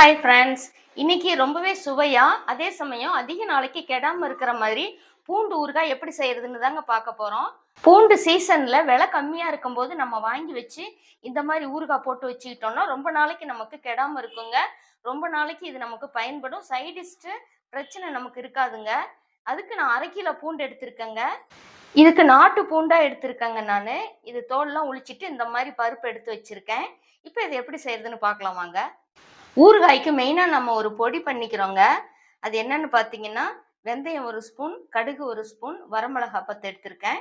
Hi friends இன்னைக்கு ரொம்பவே சுவையா அதே சமயம் அதிக நாளைக்கு கெடாமல் இருக்கிற மாதிரி பூண்டு ஊறுகாய் எப்படி செய்யறதுன்னு தாங்க பார்க்க போறோம். பூண்டு சீசன்ல விலை கம்மியா இருக்கும்போது நம்ம வாங்கி வச்சு இந்த மாதிரி ஊறுகாய் போட்டு வச்சுக்கிட்டோம்னா ரொம்ப நாளைக்கு நமக்கு கெடாமல் இருக்குங்க. ரொம்ப நாளைக்கு இது நமக்கு பயன்படும். சைடிஸ்ட்டு பிரச்சனை நமக்கு இருக்காதுங்க. அதுக்கு நான் அரை கிலோ பூண்டு எடுத்திருக்கேங்க. இதுக்கு நாட்டு பூண்டா எடுத்திருக்கேங்க நான். இது தோல்லாம் உளிச்சிட்டு இந்த மாதிரி பருப்பு எடுத்து வச்சிருக்கேன். இப்போ இது எப்படி செய்யறதுன்னு பார்க்கலாம் வாங்க. ஊறுகாய்க்கு மெயினாக நம்ம ஒரு பொடி பண்ணிக்கிறோங்க. அது என்னன்னு பார்த்தீங்கன்னா வெந்தயம் ஒரு ஸ்பூன் கடுகு ஒரு ஸ்பூன் வரமிளகா பத்து எடுத்திருக்கேன்.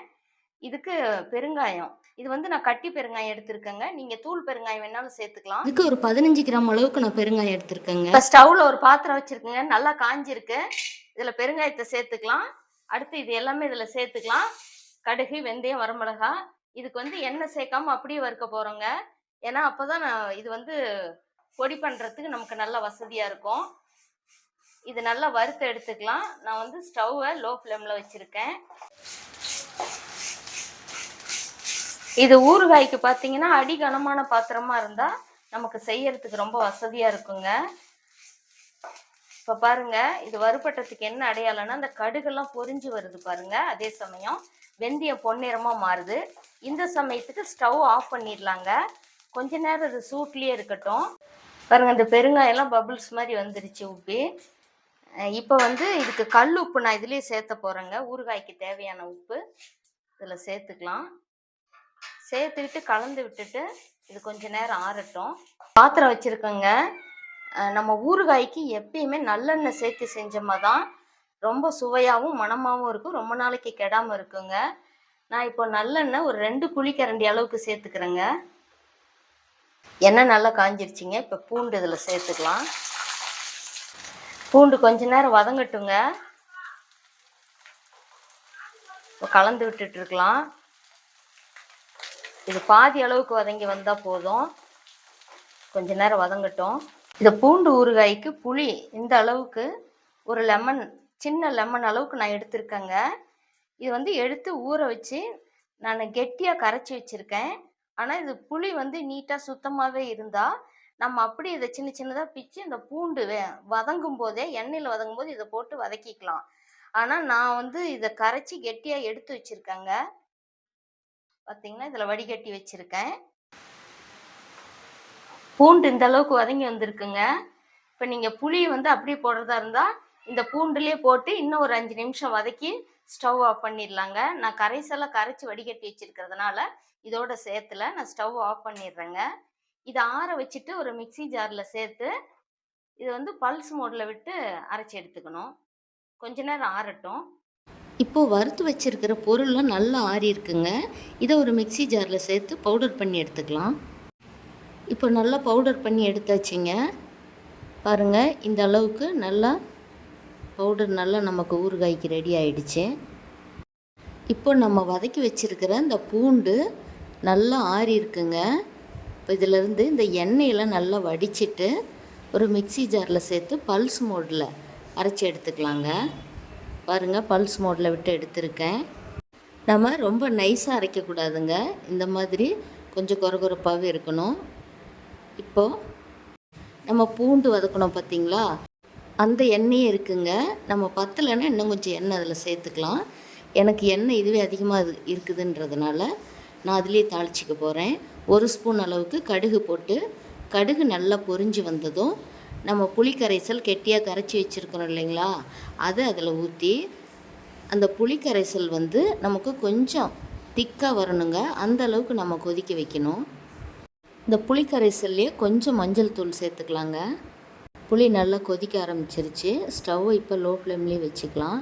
இதுக்கு பெருங்காயம். இது வந்து நான் கட்டி பெருங்காயம் எடுத்திருக்கேங்க. நீங்கள் தூள் பெருங்காயம் வேணாலும் சேர்த்துக்கலாம். இதுக்கு ஒரு பதினஞ்சு கிராம் அளவுக்கு நான் பெருங்காயம் எடுத்திருக்கேங்க. இப்போ ஸ்டவ்வில் ஒரு பாத்திரம் வச்சுருக்குங்க. நல்லா காஞ்சிருக்கு. இதில் பெருங்காயத்தை சேர்த்துக்கலாம். அடுத்து இது எல்லாமே இதில் சேர்த்துக்கலாம். கடுகு வெந்தயம் வரமிளகா இதுக்கு வந்து எண்ணெய் சேர்க்காம அப்படியே வறுக்க போகிறோங்க ஏன்னா அப்போ தான் நான் இது வந்து பொடி பண்ணுறதுக்கு நமக்கு நல்ல வசதியாக இருக்கும். இது நல்லா வறுத்து எடுத்துக்கலாம். நான் வந்து ஸ்டவ்வை லோ ஃப்ளேமில் வச்சுருக்கேன். இது ஊறுகாய்க்கு பார்த்தீங்கன்னா அடி கனமான பாத்திரமாக இருந்தால் நமக்கு செய்யறதுக்கு ரொம்ப வசதியாக இருக்குங்க. இப்போ பாருங்க இது வறுபட்டத்துக்கு என்ன அடையாளம்னா அந்த கடுகெல்லாம் பொறிஞ்சு வருது பாருங்க அதே சமயம் வெந்தயம் பொன்னிறமாக மாறுது. இந்த சமயத்துக்கு ஸ்டவ் ஆஃப் பண்ணிடலாங்க கொஞ்ச நேரம் இது சூட்லேயே இருக்கட்டும். பாருங்க இந்த பெருங்காயெல்லாம் பபுள்ஸ் மாதிரி வந்துருச்சு உப்பி. இப்போ வந்து இதுக்கு கல் உப்பு நான் இதுலேயே சேர்த்த போகிறேங்க ஊறுகாய்க்கு தேவையான உப்பு இதில் சேர்த்துக்கலாம். சேர்த்துக்கிட்டு கலந்து விட்டுட்டு இது கொஞ்ச நேரம் ஆறட்டும். பாத்திரம் வச்சுருக்கோங்க. நம்ம ஊறுகாய்க்கு எப்பயுமே நல்லெண்ணெய் சேர்த்து செஞ்சோமா தான் ரொம்ப சுவையாகவும் மணமாகவும் இருக்கும். ரொம்ப நாளைக்கு கெடாமல் இருக்குங்க. நான் இப்போ நல்லெண்ணெய் ஒரு ரெண்டு குழிக்கரண்டி அளவுக்கு சேர்த்துக்கிறேங்க. எண்ணெய் நல்லா காஞ்சிருச்சுங்க. இப்போ பூண்டு இதில் சேர்த்துக்கலாம். பூண்டு கொஞ்ச நேரம் வதங்கட்டுங்க. இப்போ கலந்து விட்டுட்டு இருக்கலாம். இது பாதி அளவுக்கு வதங்கி வந்தால் போதும். கொஞ்ச நேரம் வதங்கட்டும். இந்த பூண்டு ஊறுகாய்க்கு புளி இந்த அளவுக்கு ஒரு லெமன் சின்ன லெமன் அளவுக்கு நான் எடுத்திருக்கேங்க. இது வந்து எடுத்து ஊற வச்சு நான் கெட்டியாக கரைச்சி வச்சுருக்கேன். ஆனால் இது புளி வந்து நீட்டாக சுத்தமாகவே இருந்தால் நம்ம அப்படி இதை சின்ன சின்னதாக பிச்சு இந்த பூண்டு வே- வதங்கும் போதே எண்ணெயில் வதங்கும் போது இதை போட்டு வதக்கிக்கலாம். ஆனால் நான் வந்து இதை கரைச்சி கெட்டியாக எடுத்து வச்சுருக்கேங்க. பார்த்தீங்கன்னா இதில் வடிகட்டி வச்சுருக்கேன். பூண்டு இந்த அளவுக்கு வதங்கி வந்திருக்குங்க. இப்போ நீங்கள் புளி வந்து அப்படியே போடுறதா இருந்தால் இந்த பூண்டுலேயே போட்டு இன்னும் ஒரு அஞ்சு நிமிஷம் வதக்கி ஸ்டவ் ஆஃப் பண்ணிடலாங்க நான் கரைசெல்லாம் கரைச்சி வடிகட்டி வச்சிருக்கிறதுனால இதோட சேர்த்துல நான் ஸ்டவ் ஆஃப் பண்ணிடுறேங்க இதை ஆற வச்சுட்டு ஒரு மிக்ஸி ஜாரில் சேர்த்து இது வந்து பல்ஸ் மோடில் விட்டு அரைச்சி எடுத்துக்கணும். கொஞ்ச நேரம் ஆறட்டும். இப்போது வறுத்து வச்சிருக்கிற பொருள்லாம் நல்லா ஆறி இருக்குங்க இதை ஒரு மிக்ஸி ஜாரில் சேர்த்து பவுடர் பண்ணி எடுத்துக்கலாம். இப்போ நல்லா பவுடர் பண்ணி எடுத்தாச்சுங்க. பாருங்கள் இந்த அளவுக்கு நல்லா பவுடர் நல்லா நமக்கு ஊறுகாய்க்கு ரெடி ஆயிடுச்சு. இப்போ நம்ம வதக்கி வச்சிருக்கிற இந்த பூண்டு நல்லா ஆறி இருக்குங்க. இப்போ இதிலேருந்து இந்த எண்ணெயெல்லாம் நல்லா வடிச்சிட்டு ஒரு மிக்ஸி ஜாரில் சேர்த்து பல்ஸ் மோடில் அரைச்சி எடுத்துக்கலாங்க. பாருங்கள் பல்ஸ் மோடில் விட்டு எடுத்திருக்கேன். நம்ம ரொம்ப நைஸாக அரைக்கக்கூடாதுங்க இந்த மாதிரி கொஞ்சம் குறகுறப்பாகவே இருக்கணும். இப்போது நம்ம பூண்டு வதக்கணும் பார்த்தீங்களா அந்த எண்ணெயே இருக்குங்க. நம்ம பத்தலைன்னா இன்னும் கொஞ்சம் எண்ணெய் அதில் சேர்த்துக்கலாம். எனக்கு எண்ணெய் இதுவே அதிகமாக இது இருக்குதுன்றதுனால நான் அதிலே தாளிச்சிக்க போகிறேன் ஒரு ஸ்பூன் அளவுக்கு கடுகு போட்டு கடுகு நல்லா பொரிஞ்சு வந்ததும் நம்ம புளி கரைசல் கெட்டியாக கரைச்சி வச்சுருக்கிறோம் இல்லைங்களா? அதை அதில் ஊற்றி அந்த புளி கரைசல் வந்து நமக்கு கொஞ்சம் திக்காக வரணுங்க. அந்த அளவுக்கு நம்ம கொதிக்க வைக்கணும். இந்த புளி கரைசல்லையே கொஞ்சம் மஞ்சள் தூள் சேர்த்துக்கலாங்க. புளி நல்லா கொதிக்க ஆரம்பிச்சிருச்சு. ஸ்டவ் இப்போ லோ ஃப்ளேம்லேயே வச்சுக்கலாம்.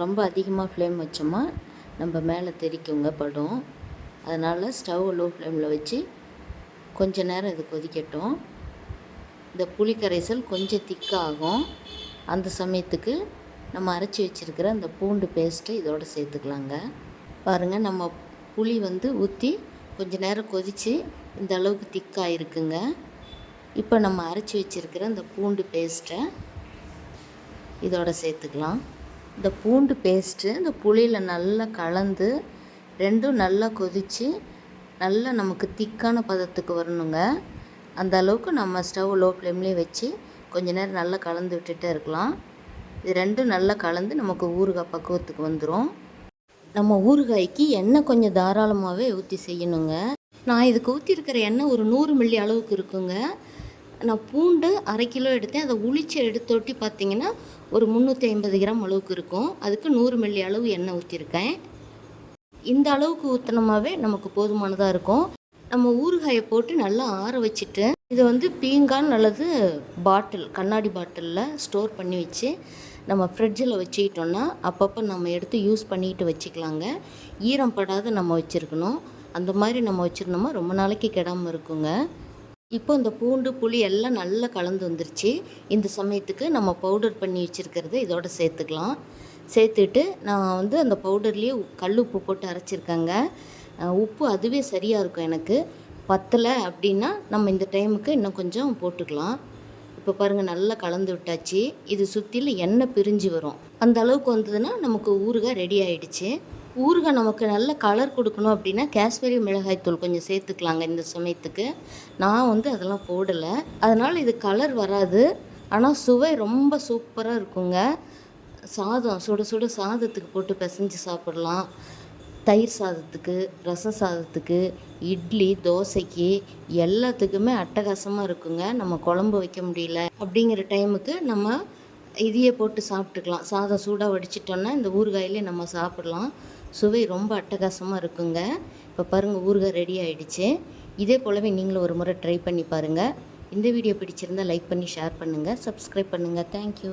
ரொம்ப அதிகமாக ஃப்ளேம் வச்சோமா நம்ம மேலே தெரிக்குங்க படும். அதனால் ஸ்டவ் லோ ஃப்ளேமில் வச்சு கொஞ்ச நேரம் இது கொதிக்கட்டும். இந்த புளி கரைசல் கொஞ்சம் திக்காகும். அந்த சமயத்துக்கு நம்ம அரைச்சி வச்சுருக்கிற அந்த பூண்டு பேஸ்ட்டு இதோட சேர்த்துக்கலாங்க. பாருங்கள் நம்ம புளி வந்து ஊற்றி கொஞ்ச நேரம் கொதித்து இந்த அளவுக்கு திக்காக இருக்குங்க இப்போ நம்ம அரைச்சி வச்சுருக்கிற இந்த பூண்டு பேஸ்ட்டை இதோட சேர்த்துக்கலாம். இந்த பூண்டு பேஸ்ட்டு இந்த புளியில் நல்லா கலந்து ரெண்டும் நல்லா கொதித்து நல்லா நமக்கு திக்கான பதத்துக்கு வரணுங்க. அந்த அளவுக்கு நம்ம ஸ்டவ் லோ ஃப்ளேம்லேயே வச்சு கொஞ்ச நேரம் நல்லா கலந்து விட்டுட்டே இருக்கலாம். இது ரெண்டும் நல்லா கலந்து நமக்கு ஊறுகாய் பக்குவத்துக்கு வந்துடும் நம்ம ஊறுகாய்க்கு எண்ணெய் கொஞ்சம் தாராளமாகவே ஊற்றி செய்யணுங்க. நான் இதுக்கு ஊற்றிருக்கிற எண்ணெய் ஒரு நூறு மில்லி அளவுக்கு இருக்குங்க. நான் பூண்டு அரை கிலோ எடுத்தேன். அதை உளிச்சு எடுத்தொட்டி பார்த்தீங்கன்னா ஒரு முந்நூற்றி ஐம்பது கிராம் அளவுக்கு இருக்கும். அதுக்கு நூறு மில்லி அளவு எண்ணெய் ஊற்றிருக்கேன் இந்த அளவுக்கு ஊற்றினோமாவே நமக்கு போதுமானதாக இருக்கும். நம்ம ஊறுகாயை போட்டு நல்லா ஆற வச்சுட்டு இதை வந்து பீங்கான் அல்லது பாட்டில் கண்ணாடி பாட்டிலில் ஸ்டோர் பண்ணி வச்சு நம்ம ஃப்ரிட்ஜில் வச்சுக்கிட்டோன்னா அப்பப்போ நம்ம எடுத்து யூஸ் பண்ணிட்டு வச்சுக்கலாங்க. ஈரம் படாத நம்ம வச்சுருக்கணும். அந்த மாதிரி நம்ம வச்சுருந்தோமா ரொம்ப நாளைக்கு கெடாமல் இருக்குங்க. இப்போ இந்த பூண்டு புளி எல்லாம் நல்லா கலந்து வந்துருச்சு. இந்த சமயத்துக்கு நம்ம பவுடர் பண்ணி வச்சுருக்கிறத இதோட சேர்த்துக்கலாம். சேர்த்துட்டு நான் வந்து அந்த பவுடர்லேயே கல் உப்பு போட்டு அரைச்சிருக்கேங்க. உப்பு அதுவே சரியாக இருக்கும் எனக்கு. பத்தலை அப்படின்னா நம்ம இந்த டைமுக்கு இன்னும் கொஞ்சம் போட்டுக்கலாம். இப்போ பாருங்கள் நல்லா கலந்து விட்டாச்சு. இது சுற்றிலும் எண்ணெய் பிரிஞ்சு வரும். அந்த அளவுக்கு வந்ததுன்னா நமக்கு ஊறுகாய் ரெடி ஆயிடுச்சு. ஊறுகாய் நமக்கு நல்ல கலர் கொடுக்கணும் அப்படின்னா காஷ்மீரி மிளகாய்த்தூள் கொஞ்சம் சேர்த்துக்கலாங்க இந்த சமயத்துக்கு. நான் வந்து அதெல்லாம் போடலை. அதனால் இது கலர் வராது. ஆனால் சுவை ரொம்ப சூப்பராக இருக்குங்க. சாதம் சுட சுட சாதத்துக்கு போட்டு பிசைஞ்சு சாப்பிடலாம். தயிர் சாதத்துக்கு ரசம் சாதத்துக்கு இட்லி தோசைக்கு எல்லாத்துக்குமே அட்டகாசமாக இருக்குங்க. நம்ம குழம்பு வைக்க முடியல. அப்படிங்கிற டைமுக்கு நம்ம இதையே போட்டு சாப்பிட்டுக்கலாம். சாதம் சூடாக வடிச்சிட்டோன்னா இந்த ஊறுகாயிலே நம்ம சாப்பிடலாம். சுவை ரொம்ப அட்டகாசமாக இருக்குங்க. இப்போ பாருங்கள் ஊறுகாய் ரெடி ஆகிடுச்சு இதே போலவே நீங்களும் ஒரு முறை ட்ரை பண்ணி பாருங்கள் இந்த வீடியோ பிடிச்சிருந்தா லைக் பண்ணி ஷேர் பண்ணுங்கள் சப்ஸ்கிரைப் பண்ணுங்கள் தேங்க்யூ